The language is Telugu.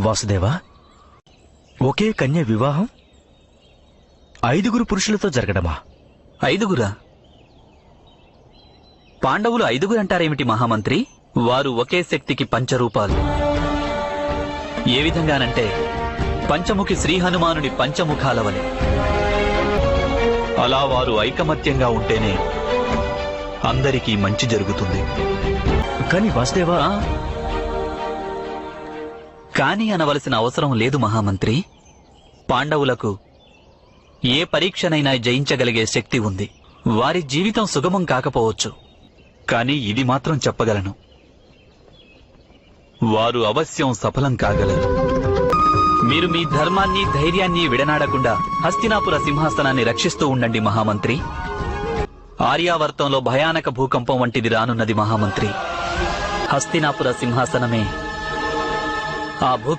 వాసుదేవా ఒకే కన్య వివాహం ఐదుగురు పురుషులతో జరగడమా? ఐదుగురా? పాండవులు ఐదుగురు అంటారేమిటి మహామంత్రి? వారు ఒకే శక్తికి పంచరూపాలు. ఏ విధంగానంటే పంచముఖి శ్రీ హనుమానుడి పంచముఖాల వలె అలా వారు ఐకమత్యంగా ఉంటేనే అందరికీ మంచి జరుగుతుంది. కాని వాసుదేవా? కాని అనవలసిన అవసరం లేదు మహామంత్రి. పాండవులకు ఏ పరీక్షనైనా జయించగలిగే శక్తి ఉంది. వారి జీవితం సుగమం కాకపోవచ్చు. కాని ఇది మాత్రం చెప్పగలను. వారు అవశ్యం సఫలం కాగలరు. మీరు మీ ధర్మాన్ని ధైర్యాన్ని విడనాడకుండా హస్తినాపుర సింహాసనాన్ని రక్షిస్తూ ఉండండి మహామంత్రి. ఆర్యావర్తంలో భయానక భూకంపం వంటిది రానున్నది మహామంత్రి. హస్తినాపుర సింహాసనమే ఆ భూక